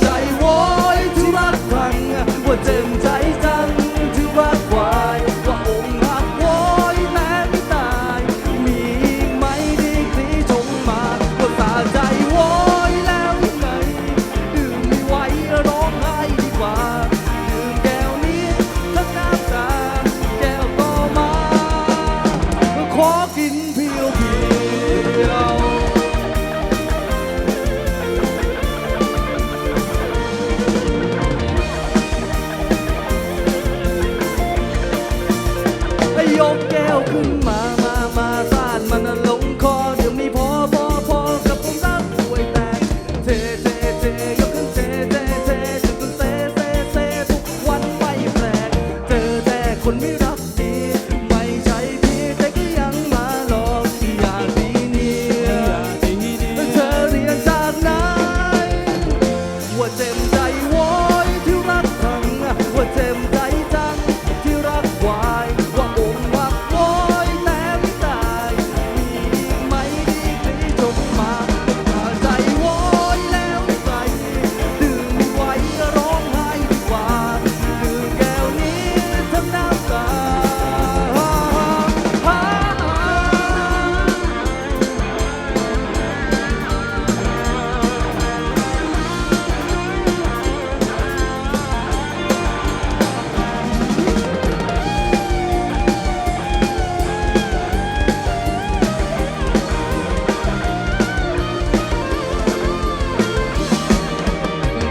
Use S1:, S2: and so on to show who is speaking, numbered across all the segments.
S1: ใจโวยที่รักฟังว่าเจ็บใจจัง Come on.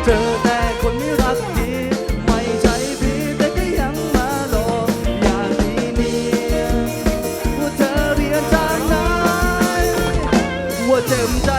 S1: เธอแต่คนไม่รักดีไม่ใช่พี่แต่ก็ยังมาหลอกอยางนี้เนียว่าเธอเรียนจากไหนว่าเจ็บใจ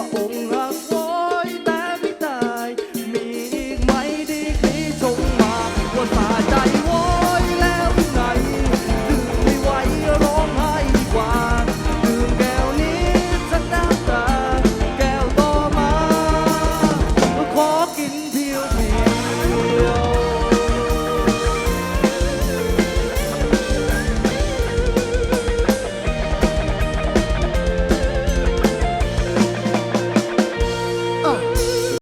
S1: ว่องค์